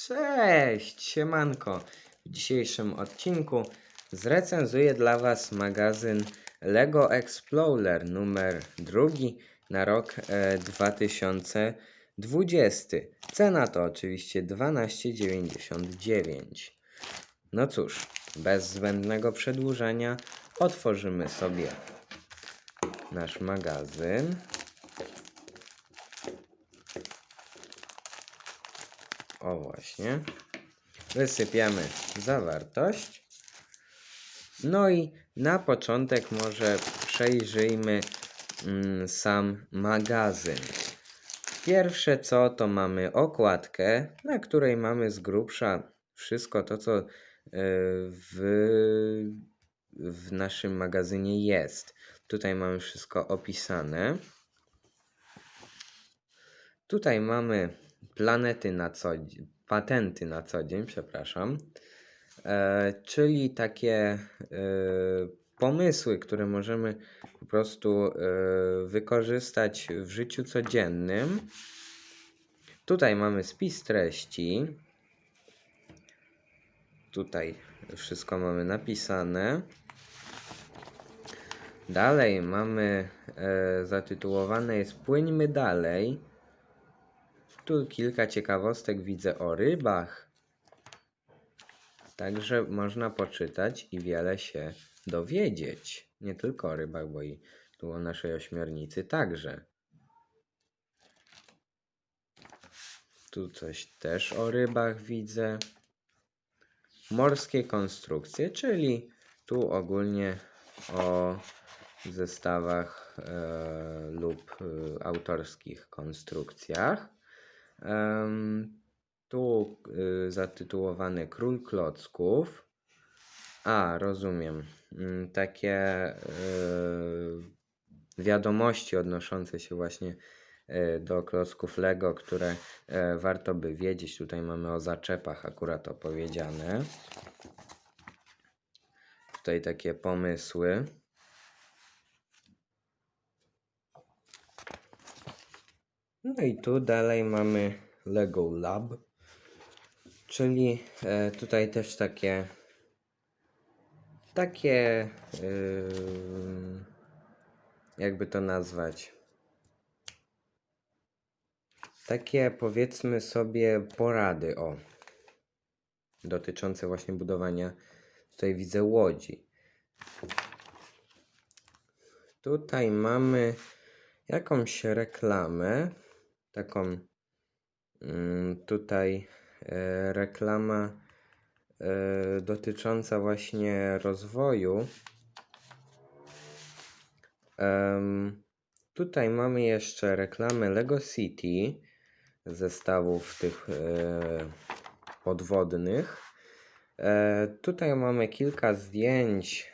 Cześć, siemanko. W dzisiejszym odcinku zrecenzuję dla Was magazyn Lego Explorer numer drugi na rok e, 2020. Cena to oczywiście 12,99. No cóż, bez zbędnego przedłużania otworzymy sobie nasz magazyn. O właśnie. Wysypiamy zawartość. No i na początek może przejrzyjmy mm, sam magazyn. Pierwsze co to mamy okładkę, na której mamy z grubsza wszystko to, co e, w, w naszym magazynie jest. Tutaj mamy wszystko opisane. Tutaj mamy planety na co dzień, patenty na co dzień, przepraszam. E, czyli takie e, pomysły, które możemy po prostu e, wykorzystać w życiu codziennym. Tutaj mamy spis treści. Tutaj wszystko mamy napisane. Dalej mamy e, zatytułowane jest Płyńmy dalej. Tu kilka ciekawostek widzę o rybach. Także można poczytać i wiele się dowiedzieć. Nie tylko o rybach, bo i tu o naszej ośmiornicy także. Tu coś też o rybach widzę. Morskie konstrukcje, czyli tu ogólnie o zestawach e, lub e, autorskich konstrukcjach. Tu y, zatytułowany Król Klocków. A, rozumiem. Mm, Takie y, wiadomości odnoszące się właśnie y, do klocków Lego, które warto by wiedzieć. Tutaj mamy o zaczepach akurat opowiedziane. Tutaj takie pomysły. No i tu dalej mamy Lego Lab, czyli e, tutaj też takie takie yy, jakby to nazwać takie powiedzmy sobie porady o dotyczące właśnie budowania tutaj widzę łodzi. Tutaj mamy jakąś reklamę taką mm, tutaj e, reklama e, dotycząca właśnie rozwoju. Tutaj mamy jeszcze reklamę Lego City zestawów tych e, podwodnych. Tutaj mamy kilka zdjęć,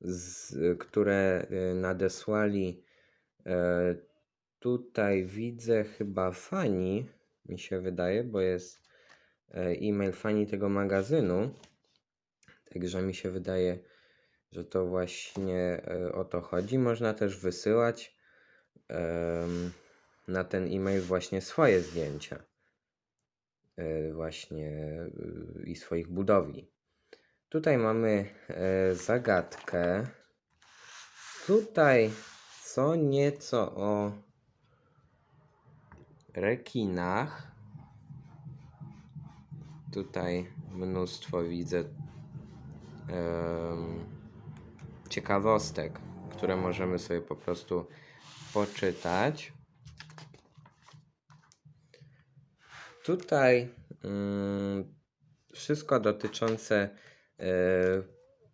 z, które e, nadesłali. E, tutaj widzę chyba fani, mi się wydaje, bo jest e, e-mail fani tego magazynu. Także mi się wydaje, że to właśnie e, o to chodzi. Można też wysyłać na ten e-mail właśnie swoje zdjęcia. Właśnie y, i swoich budowli. Tutaj mamy e, zagadkę. Tutaj co nieco o rekinach. Tutaj mnóstwo widzę em, ciekawostek, które możemy sobie po prostu poczytać. Tutaj mm, wszystko dotyczące e,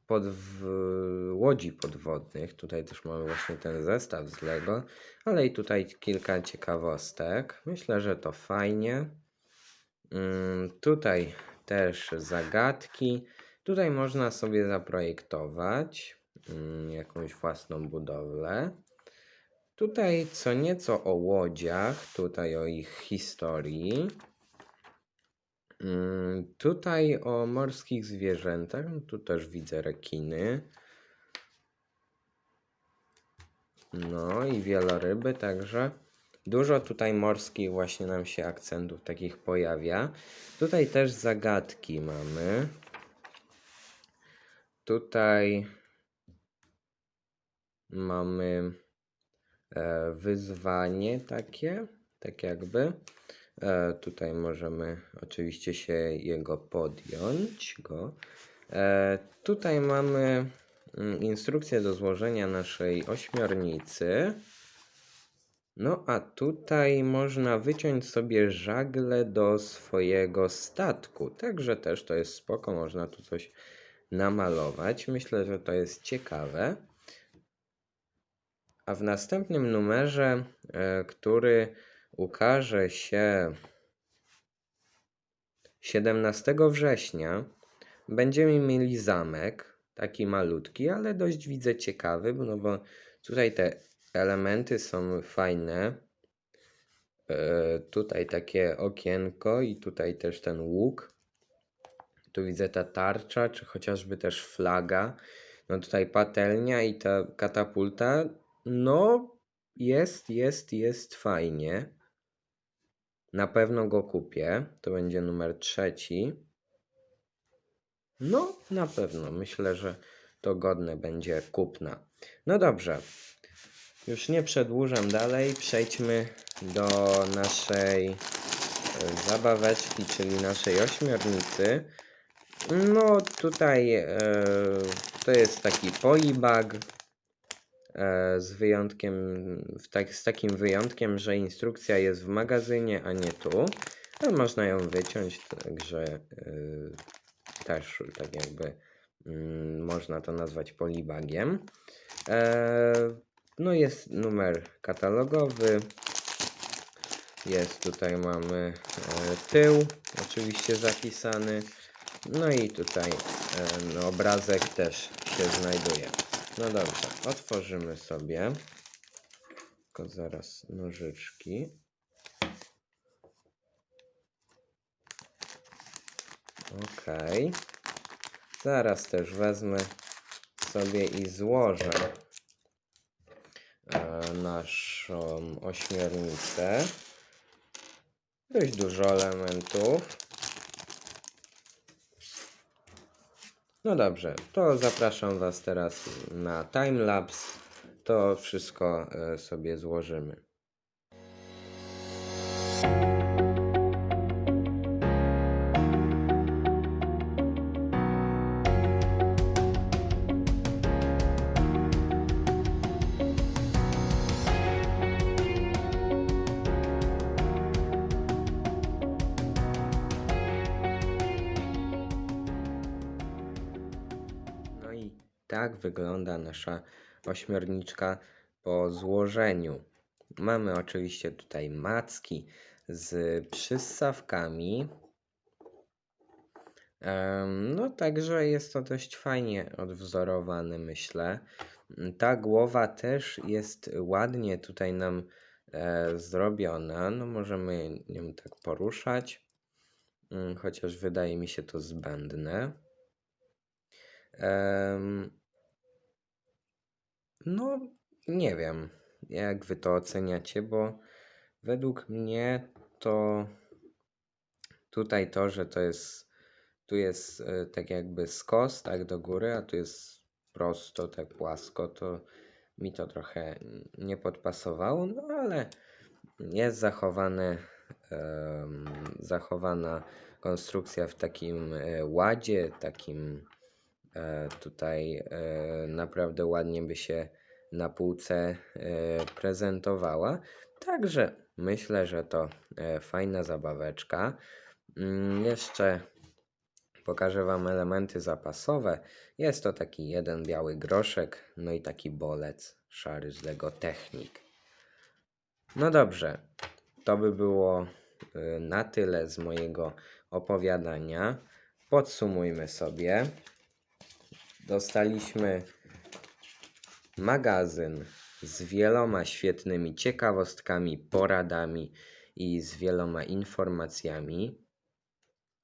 podw- łodzi podwodnych. Tutaj też mamy właśnie ten zestaw z Lego, ale i tutaj kilka ciekawostek. Myślę, że to fajnie. Mm, Tutaj też zagadki. Tutaj można sobie zaprojektować mm, jakąś własną budowlę. Tutaj co nieco o łodziach, tutaj o ich historii. Mm, Tutaj o morskich zwierzętach, no tu też widzę rekiny. No i wieloryby, także Dużo tutaj morskich właśnie nam się akcentów takich pojawia. Tutaj też zagadki mamy. Tutaj mamy e, wyzwanie takie, tak jakby. E, tutaj możemy oczywiście się jego podjąć. Go. E, tutaj mamy mm, instrukcję do złożenia naszej ośmiornicy. No a tutaj można wyciąć sobie żagle do swojego statku. Także też to jest spoko, można tu coś namalować. Myślę, że to jest ciekawe. A w następnym numerze, e, który ukaże się 17 września, będziemy mieli zamek, taki malutki, ale dość widzę ciekawy, no bo tutaj te elementy są fajne. E, tutaj takie okienko i tutaj też ten łuk. Tu widzę ta tarcza, czy chociażby też flaga. No tutaj patelnia i ta katapulta. No jest, jest, jest fajnie. Na pewno go kupię. To będzie numer trzeci. No, na pewno. Myślę, że to godne będzie kupna. No dobrze. Już nie przedłużam dalej. Przejdźmy do naszej e, zabaweczki, czyli naszej ośmiornicy. No tutaj e, to jest taki polibag z wyjątkiem, tak, z takim wyjątkiem, że instrukcja jest w magazynie, a nie tu. Ale można ją wyciąć, także e, też tak jakby mm, można to nazwać polibagiem. E, no jest numer katalogowy. Jest tutaj mamy e, tył, oczywiście zapisany. No i tutaj e, no, obrazek też się znajduje. No dobrze, otworzymy sobie. Tylko zaraz nożyczki. Okej. Zaraz też wezmę sobie i złożę e, naszą ośmiornicę. Dość dużo elementów. No dobrze, to zapraszam Was teraz na timelapse. To wszystko e, sobie złożymy. Tak wygląda nasza ośmiorniczka po złożeniu. Mamy oczywiście tutaj macki z przyssawkami. Em, No, także jest to dość fajnie odwzorowane, myślę. Ta głowa też jest ładnie tutaj nam e, zrobiona. No, możemy nią tak poruszać, Mm, chociaż wydaje mi się to zbędne. No, nie wiem, jak wy to oceniacie, bo według mnie to tutaj to, że to jest, tu jest e, tak jakby skos, tak do góry, a tu jest prosto, tak płasko, to mi to trochę nie podpasowało, no ale jest zachowane, zachowana konstrukcja w takim e, ładzie, takim tutaj e, naprawdę ładnie by się na półce e, prezentowała. Także myślę, że to e, fajna zabaweczka. Mm, Jeszcze pokażę Wam elementy zapasowe. Jest to taki jeden biały groszek, no i taki bolec szary z Lego Technik. No dobrze, to by było na tyle z mojego opowiadania. Podsumujmy sobie. Dostaliśmy magazyn z wieloma świetnymi ciekawostkami, poradami i z wieloma informacjami.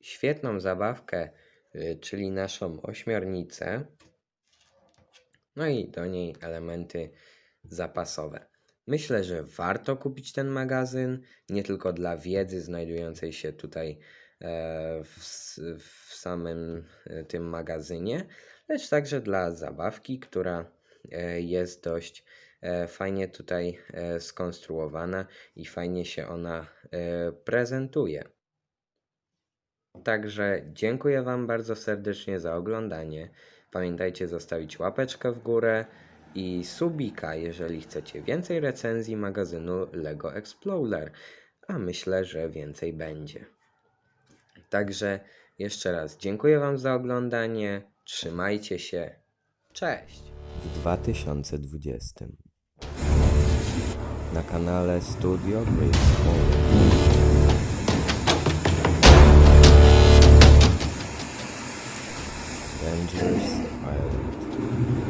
Świetną zabawkę, y, czyli naszą ośmiornicę. No i do niej elementy zapasowe. Myślę, że warto kupić ten magazyn, nie tylko dla wiedzy znajdującej się tutaj e, w, w samym e, tym magazynie, lecz także dla zabawki, która e, jest dość e, fajnie tutaj e, skonstruowana i fajnie się ona prezentuje. Także dziękuję Wam bardzo serdecznie za oglądanie. Pamiętajcie zostawić łapeczkę w górę i subika, jeżeli chcecie więcej recenzji magazynu LEGO Explorer, a myślę, że więcej będzie. Także jeszcze raz dziękuję Wam za oglądanie. Trzymajcie się. Cześć! W 2020 na kanale Studio Bricks Poland. Dangerous Island.